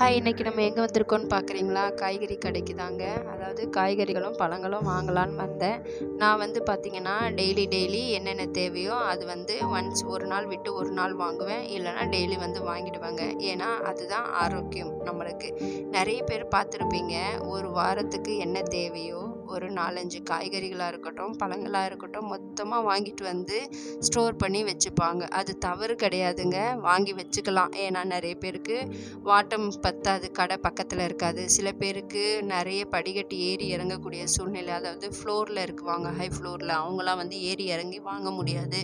Hi இன்னைக்கு நம்ம எங்கே வந்திருக்கோம்னு பார்க்குறீங்களா காய்கறி கடைக்கு தாங்க. அதாவது காய்கறிகளும் பழங்களும் வாங்கலான்னு வந்தேன். நான் வந்து பார்த்திங்கன்னா டெய்லி டெய்லி என்னென்ன தேவையோ அது வந்து ஒன்ஸ் ஒரு நாள் விட்டு ஒரு நாள் வாங்குவேன். இல்லைனா டெய்லி வந்து வாங்கிடுவாங்க. ஏன்னா அதுதான் ஆரோக்கியம் நம்மளுக்கு. நிறைய பேர் பார்த்துருப்பீங்க ஒரு வாரத்துக்கு என்ன தேவையோ ஒரு நாலஞ்சு காய்கறிகளாக இருக்கட்டும் பழங்களாக இருக்கட்டும் மொத்தமாக வாங்கிட்டு வந்து ஸ்டோர் பண்ணி வச்சுப்பாங்க. அது தவறு கிடையாதுங்க. வாங்கி வச்சுக்கலாம். ஏன்னா நிறைய பேருக்கு வாட்டம் பத்தாது கடை பக்கத்தில் இருக்காது. சில பேருக்கு நிறைய படிக்கட்டு ஏறி இறங்கக்கூடிய சூழ்நிலை அதாவது ஃப்ளோரில் இருக்குவாங்க ஹை ஃப்ளோரில் அவங்களாம் வந்து ஏறி இறங்கி வாங்க முடியாது.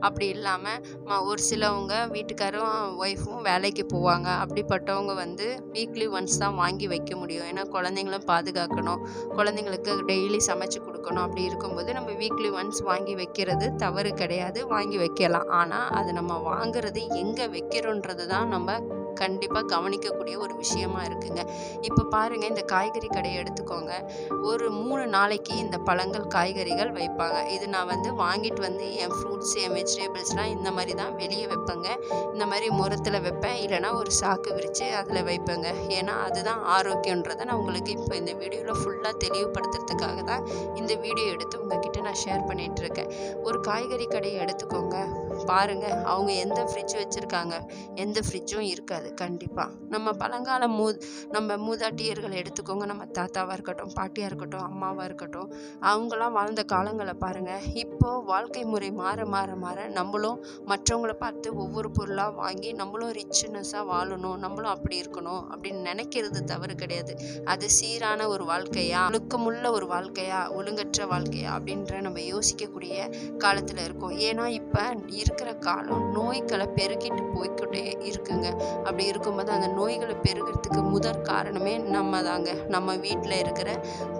அப்படி இல்லாமல் ஒரு சிலவங்க வீட்டுக்காரும் ஒய்ஃபும் வேலைக்கு போவாங்க. அப்படிப்பட்டவங்க வந்து வீக்லி ஒன்ஸ் தான் வாங்கி வைக்க முடியும். ஏன்னா குழந்தைங்களும் பாதுகாக்கணும். குழந்தைங்களுக்கு டெய்லி சமைச்சு கொடுக்கணும். அப்படி இருக்கும்போது நம்ம வீக்லி ஒன்ஸ் வாங்கி வைக்கிறது தவறு கிடையாது. வாங்கி வைக்கலாம். ஆனால் அது நம்ம வாங்குறது எங்கே வைக்கிறோன்றது தான் நம்ம கண்டிப்பாக கவனிக்கக்கூடிய ஒரு விஷயமா இருக்குங்க. இப்போ பாருங்க இந்த காய்கறி கடையை எடுத்துக்கோங்க. ஒரு மூணு நாளைக்கு இந்த பழங்கள் காய்கறிகள் வைப்பாங்க. இது நான் வந்து வாங்கிட்டு வந்து என் ஃப்ரூட்ஸ் என் வெஜிடபிள்ஸ்லாம் இந்த மாதிரி தான் வெளியே வைப்பேங்க. இந்த மாதிரி முரத்தில் வைப்பேன். இல்லைனா ஒரு சாக்கு விரித்து அதில் வைப்பேங்க. ஏன்னா அதுதான் ஆரோக்கியன்றதை நான் உங்களுக்கு இப்போ இந்த வீடியோவில் ஃபுல்லாக தெளிவுபடுத்துறதுக்காக தான் இந்த வீடியோ எடுத்து உங்ககிட்ட நான் ஷேர் பண்ணிகிட்ருக்கேன் இருக்கேன். ஒரு காய்கறி கடையை எடுத்துக்கோங்க. பாருங்கள் அவங்க எந்த ஃப்ரிட்ஜ் வச்சுருக்காங்க எந்த ஃப்ரிட்ஜும் இருக்காது கண்டிப்பாக நம்ம பழங்கால மூ நம்ம மூதாட்டியர்களை எடுத்துக்கோங்க. நம்ம தாத்தாவாக இருக்கட்டும் பாட்டியாக இருக்கட்டும் அம்மாவாக இருக்கட்டும் அவங்களாம் வாழ்ந்த காலங்களை பாருங்கள் இப்போது வாழ்க்கை முறை மாற மாற மாற நம்மளும் மற்றவங்கள பார்த்து ஒவ்வொரு பொருளாக வாங்கி நம்மளும் ரிச்னஸ்ஸாக வாழணும் நம்மளும் அப்படி இருக்கணும் அப்படின்னு நினைக்கிறது தவறு கிடையாது. அது சீரான ஒரு வாழ்க்கையா ஒழுக்கமுள்ள ஒரு வாழ்க்கையா ஒழுங்கற்ற வாழ்க்கையா அப்படின்ற நம்ம யோசிக்கக்கூடிய காலத்தில் இருக்கோம். ஏன்னா இப்போ இருக்கிற காலம் நோய்களை பெருக்கிட்டு போய்க்கிட்டே இருக்குங்க. அப்படி இருக்கும்போது அந்த நோய்களை பெருகிறதுக்கு முதற் காரணமே நம்ம தாங்க. நம்ம வீட்டில் இருக்கிற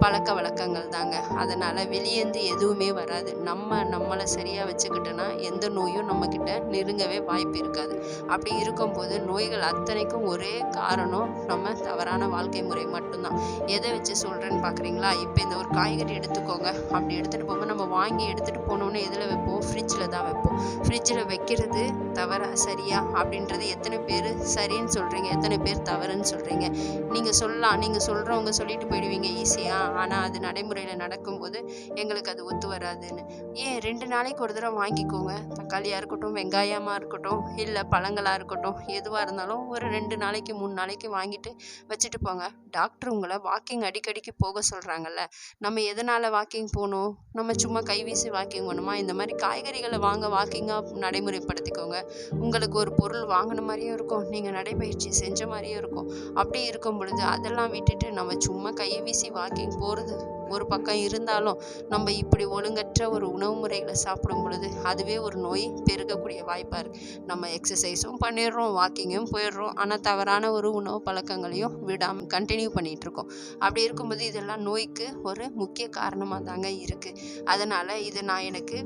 பழக்க வழக்கங்கள் தாங்க. அதனால் வெளியேந்து எதுவுமே வராது. நம்ம நம்மளை சரியாக வச்சுக்கிட்டோன்னா எந்த நோயும் நம்மக்கிட்ட நெருங்கவே வாய்ப்பு இருக்காது. அப்படி இருக்கும்போது நோய்கள் அத்தனைக்கும் ஒரே காரணம் நம்ம தவறான வாழ்க்கை முறை மட்டும்தான். எதை வச்சு சொல்கிறேன்னு பார்க்குறீங்களா இப்போ இந்த ஒரு காய்கறி எடுத்துக்கோங்க. அப்படி எடுத்துகிட்டு போகும்போது நம்ம வாங்கி எடுத்துகிட்டு போனோன்னே எதில் வைப்போம்? ஃப்ரிட்ஜில் தான் வைப்போம். ஃப்ரிட்ஜில் வைக்கிறது தவறா? சரியா? அப்படின்றது எத்தனை பேர் சரின்னு சொல்கிறீங்க எத்தனை பேர் தவறுன்னு சொல்கிறீங்க நீங்கள் சொல்லலாம். நீங்கள் சொல்கிறவங்க சொல்லிட்டு போயிடுவீங்க ஈஸியாக ஆனால் அது நடைமுறையில் நடக்கும்போது எங்களுக்கு அது ஒத்து வராதுன்னு. ஏன் ரெண்டு நாளைக்கு ஒரு தடவை வாங்கிக்கோங்க. தக்காளியாக இருக்கட்டும் வெங்காயமாக இருக்கட்டும் இல்லை பழங்களாக இருக்கட்டும் எதுவாக இருந்தாலும் ஒரு ரெண்டு நாளைக்கு மூணு நாளைக்கு வாங்கிட்டு வச்சுட்டு போங்க. டாக்டர் உங்களை வாக்கிங் அடிக்கடிக்கு போக சொல்கிறாங்கல்ல நம்ம எதனால் வாக்கிங் போகணும்? நம்ம சும்மா கைவீசி வாக்கிங் போகணுமா? இந்த மாதிரி காய்கறிகளை வாங்க வாக்கிங்காக நடைமுறைப்படுத்திக்கோங்க. உங்களுக்கு ஒரு பொருள் வாங்கின மாதிரியும் இருக்கும். நீங்கள் நடைபயிற்சி செஞ்ச மாதிரியும் இருக்கும். அப்படி இருக்கும் பொழுது அதெல்லாம் விட்டுட்டு நம்ம சும்மா கையை வீசி வாக்கிங் போகிறது ஒரு பக்கம் இருந்தாலும் நம்ம இப்படி ஒழுங்கற்ற ஒரு உணவு முறைகளை சாப்பிடும் பொழுது அதுவே ஒரு நோய் பெருகக்கூடிய வாய்ப்பாக இருக்குது நம்ம எக்ஸசைஸும் பண்ணிடுறோம் வாக்கிங்கும் போயிடுறோம். ஆனால் தவறான ஒரு உணவு பழக்கங்களையும் விடாமல் கண்டினியூ பண்ணிகிட்ருக்கோம் அப்படி இருக்கும்போது இதெல்லாம் நோய்க்கு ஒரு முக்கிய காரணமாக தாங்க இருக்குது அதனால் இது நான் எனக்கு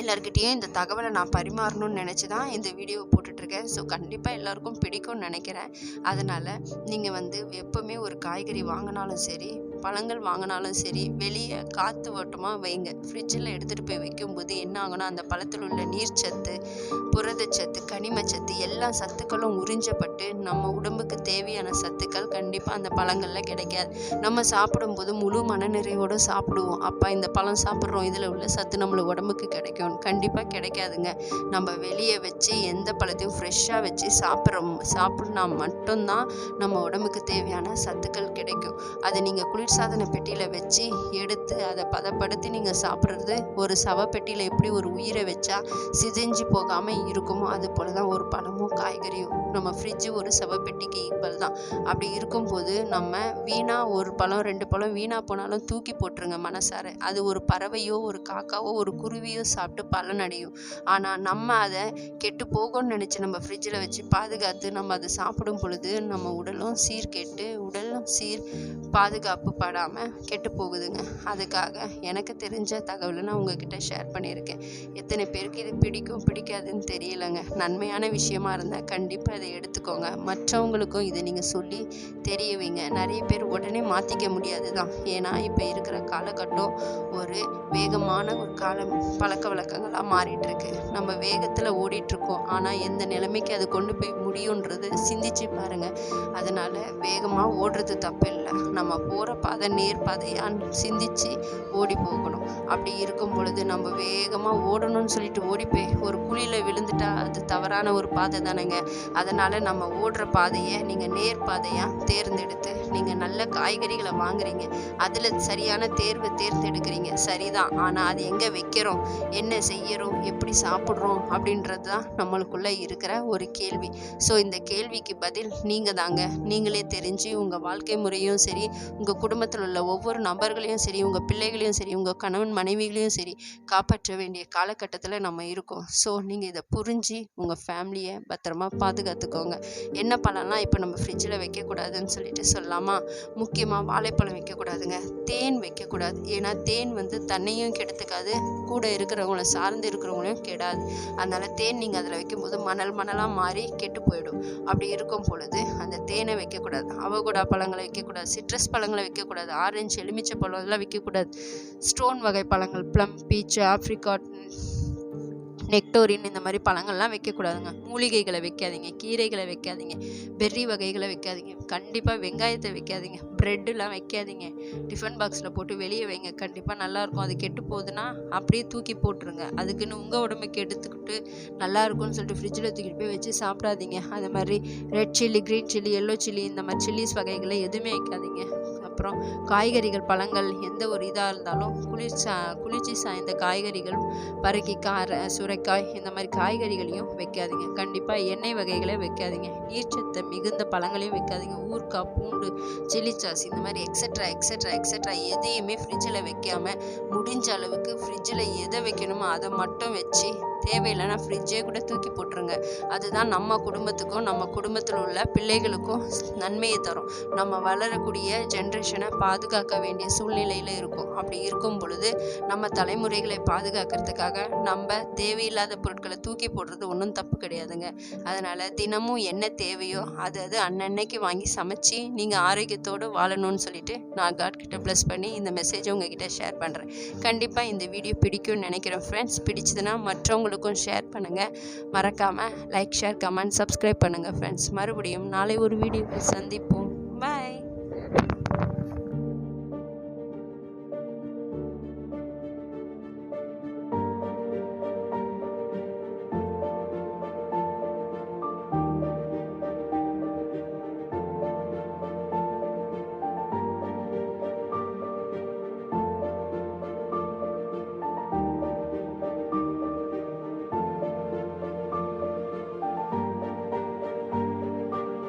எல்லாருக்கிட்டேயும் இந்த தகவலை நான் பரிமாறணும்னு நினச்சி தான் இந்த வீடியோவை போட்டுட்ருக்கேன். ஸோ கண்டிப்பாக எல்லாருக்கும் பிடிக்கும்னு நினைக்கிறேன். அதனால் நீங்கள் வந்து எப்போவுமே ஒரு காய்கறி வாங்கினாலும் சரி பழங்கள் வாங்கினாலும் சரி வெளியே காற்று ஓட்டமாக வைங்க. ஃப்ரிட்ஜில் எடுத்துகிட்டு போய் வைக்கும்போது என்ன ஆகும்னா அந்த பழத்தில் உள்ள நீர்ச்சத்து புரதச்சத்து கனிமச்சத்து எல்லா சத்துக்களும் உறிஞ்சப்பட்டு நம்ம உடம்புக்கு தேவையான சத்துக்கள் கண்டிப்பாக அந்த பழங்களில் கிடைக்காது. நம்ம சாப்பிடும்போது முழு மனநிறைவோடு சாப்பிடுவோம். அப்போ இந்த பழம் சாப்பிட்றோம் இதில் உள்ள சத்து நம்மளுக்கு உடம்புக்கு கிடைக்கும். கண்டிப்பாக கிடைக்காதுங்க. நம்ம வெளியே வச்சு எந்த பழத்தையும் ஃப்ரெஷ்ஷாக வச்சு சாப்பிட்றோம் சாப்பிட்னா மட்டும்தான் நம்ம உடம்புக்கு தேவையான சத்துக்கள் கிடைக்கும். அதை நீங்கள் குளிர் குளிர்சாதன பெட்டியில் வச்சு எடுத்து அதை பதப்படுத்தி நீங்கள் சாப்பிட்றது ஒரு சவப்பெட்டியில் எப்படி ஒரு உயிரை வச்சா சிதைஞ்சு போகாமல் இருக்குமோ அது போல தான் ஒரு பழமும் காய்கறியும். நம்ம ஃப்ரிட்ஜு ஒரு சவப்பெட்டிக்கு ஈக்குவல் தான். அப்படி இருக்கும்போது நம்ம வீணாக ஒரு பழம் ரெண்டு பழம் வீணாக போனாலும் தூக்கி போட்டுருங்க மனசார. அது ஒரு பறவையோ ஒரு காக்காவோ ஒரு குருவியோ சாப்பிட்டு பலனடையும் ஆனால் நம்ம அதை கெட்டு போகும்னு நினச்சி நம்ம ஃப்ரிட்ஜில் வச்சு பாதுகாத்து நம்ம அதை சாப்பிடும் பொழுது நம்ம உடலும் சீர்கெட்டு உடல் சீர் பாதுகாப்பு படாமல் கெட்டு போகுதுங்க. அதுக்காக எனக்கு தெரிஞ்ச தகவலை நான் உங்ககிட்ட ஷேர் பண்ணியிருக்கேன். எத்தனை பேருக்கு இது பிடிக்கும் பிடிக்காதுன்னு தெரியலைங்க. நன்மையான விஷயமா இருந்தால் கண்டிப்பாக இதை எடுத்துக்கோங்க. மற்றவங்களுக்கும் இதை நீங்கள் சொல்லி தெரிய வைங்க. நிறைய பேர் உடனே மாற்றிக்க முடியாது தான் ஏன்னா இப்போ இருக்கிற காலகட்டம் ஒரு வேகமான ஒரு காலம் பழக்க வழக்கங்களாக மாறிட்டு இருக்கு நம்ம வேகத்தில் ஓடிட்டுருக்கோம். ஆனால் எந்த நிலைமைக்கு அது கொண்டு போய் முடியுன்றது சிந்திச்சு பாருங்கள் அதனால் வேகமாக ஓடுறது போகிறது தப்பில்லை. நம்ம போகிற பாதை நேர் பாதையான்னு சிந்திச்சு ஓடி போகணும். அப்படி இருக்கும் பொழுது நம்ம வேகமாக ஓடணும்னு சொல்லிட்டு ஓடி போய் ஒரு குழியில் விழுந்துட்டா அது தவறான ஒரு பாதை தானேங்க. அதனால் நம்ம ஓடுற பாதையை நீங்கள் நேர் பாதையாக தேர்ந்தெடுத்து நீங்கள் நல்ல காய்கறிகளை வாங்குறீங்க. அதில் சரியான தேர்வை தேர்ந்தெடுக்கிறீங்க. சரிதான். ஆனால் அது எங்கே வைக்கிறோம்? என்ன செய்கிறோம் எப்படி சாப்பிட்றோம்? அப்படின்றது தான் நம்மளுக்குள்ளே இருக்கிற ஒரு கேள்வி. ஸோ இந்த கேள்விக்கு பதில் நீங்கள் தாங்க நீங்களே தெரிஞ்சு உங்கள் வாழ்க்கை வாழ்க்கை முறையும் சரி உங்கள் குடும்பத்தில் உள்ள ஒவ்வொரு நபர்களையும் சரி உங்கள் பிள்ளைகளையும் சரி உங்கள் கணவன் மனைவிகளையும் சரி காப்பாற்ற வேண்டிய காலகட்டத்தில் நம்ம இருக்கோம். ஸோ நீங்கள் இதை புரிஞ்சு உங்கள் ஃபேமிலியை பத்திரமா பாதுகாத்துக்கோங்க. என்ன பழம்லாம் இப்போ நம்ம ஃப்ரிட்ஜில் வைக்கக்கூடாதுன்னு சொல்லிட்டு சொல்லலாமா முக்கியமாக வாழைப்பழம் வைக்கக்கூடாதுங்க. தேன் வைக்கக்கூடாது. ஏன்னா தேன் வந்து தன்னையும் கெடுத்துக்காது கூட இருக்கிறவங்கள சார்ந்து இருக்கிறவங்களையும் கெடாது. அதனால் தேன் நீங்கள் அதில் வைக்கும்போது மணல் மணலாக மாறி கெட்டு போயிடும். அப்படி இருக்கும் பொழுது அந்த தேனை வைக்கக்கூடாது. அவகோடா பழம் பழங்களை வைக்கக்கூடாது சிட்ரஸ் பழங்களை வைக்கக்கூடாது ஆரஞ்சு எலுமிச்சை பழம் இதெல்லாம் வைக்கக்கூடாது ஸ்டோன் வகை பழங்கள் ப்ளம் பீச் ஆப்ரிகாட் நெக்டோரின் இந்த மாதிரி பழங்கள்லாம் வைக்கக்கூடாதுங்க. மூலிகைகளை வைக்காதீங்க கீரைகளை வைக்காதீங்க பெர்ரி வகைகளை வைக்காதீங்க கண்டிப்பாக வெங்காயத்தை வைக்காதீங்க ப்ரெட்டுலாம் வைக்காதீங்க. டிஃபன் பாக்ஸில் போட்டு வெளியே வைங்க கண்டிப்பாக நல்லாயிருக்கும். அது கெட்டு போகுதுன்னா அப்படியே தூக்கி போட்டுருங்க. அதுக்குன்னு உங்கள் உடம்புக்கு எடுத்துக்கிட்டு நல்லா இருக்கும்னு சொல்லிட்டு ஃப்ரிட்ஜில் தூக்கிட்டு போய் வச்சு சாப்பிடாதீங்க. அது மாதிரி red chilli green chilli yellow chilli இந்த மாதிரி சில்லிஸ் வகைகளை எதுவுமே வைக்காதீங்க. அப்புறம் காய்கறிகள் பழங்கள் எந்த ஒரு இதாக இருந்தாலும் குளிர்ச்சா குளிர்ச்சி சாய்ந்த காய்கறிகள் பருக்கி கார சுரைக்காய் இந்த மாதிரி காய்கறிகளையும் வைக்காதீங்க. கண்டிப்பாக எண்ணெய் வகைகளை வைக்காதீங்க. நீர்ச்சத்து மிகுந்த பழங்களையும் வைக்காதீங்க. ஊறுக்காய் பூண்டு சில்லி சாஸ் இந்த மாதிரி எக்ஸட்ரா எக்ஸட்ரா எக்ஸட்ரா எதையுமே ஃப்ரிட்ஜில் வைக்காமல் முடிஞ்ச அளவுக்கு ஃப்ரிட்ஜில் எதை வைக்கணுமோ அதை மட்டும் வச்சு தேவையில்லைன்னா ஃப்ரிட்ஜே கூட தூக்கி போட்டுருங்க. அதுதான் நம்ம குடும்பத்துக்கும் நம்ம குடும்பத்தில் உள்ள பிள்ளைகளுக்கும் நன்மையை தரும். நம்ம வளரக்கூடிய ஜென்ரேஷன் ஜென்ரேஷனை பாதுகாக்க வேண்டிய சூழ்நிலையில் இருக்கும். அப்படி இருக்கும் பொழுது நம்ம தலைமுறைகளை பாதுகாக்கிறதுக்காக நம்ம தேவையில்லாத பொருட்களை தூக்கி போடுறது ஒன்றும் தப்பு கிடையாதுங்க. அதனால் தினமும் என்ன தேவையோ அது அது அன்னன்னைக்கு வாங்கி சமைச்சு நீங்கள் ஆரோக்கியத்தோடு வாழணும்னு சொல்லிட்டு நான் காட் கிட்ட ப்ளஸ் பண்ணி இந்த மெசேஜை உங்ககிட்ட ஷேர் பண்ணுறேன் கண்டிப்பாக இந்த வீடியோ பிடிக்கும்னு நினைக்கிறேன் ஃப்ரெண்ட்ஸ் பிடிச்சதுன்னா மற்றவங்களுக்கும் ஷேர் பண்ணுங்கள் மறக்காமல் லைக் ஷேர் கமெண்ட் சப்ஸ்கிரைப் பண்ணுங்கள் ஃப்ரெண்ட்ஸ் மறுபடியும் நாளை ஒரு வீடியோவில் சந்திப்போம்.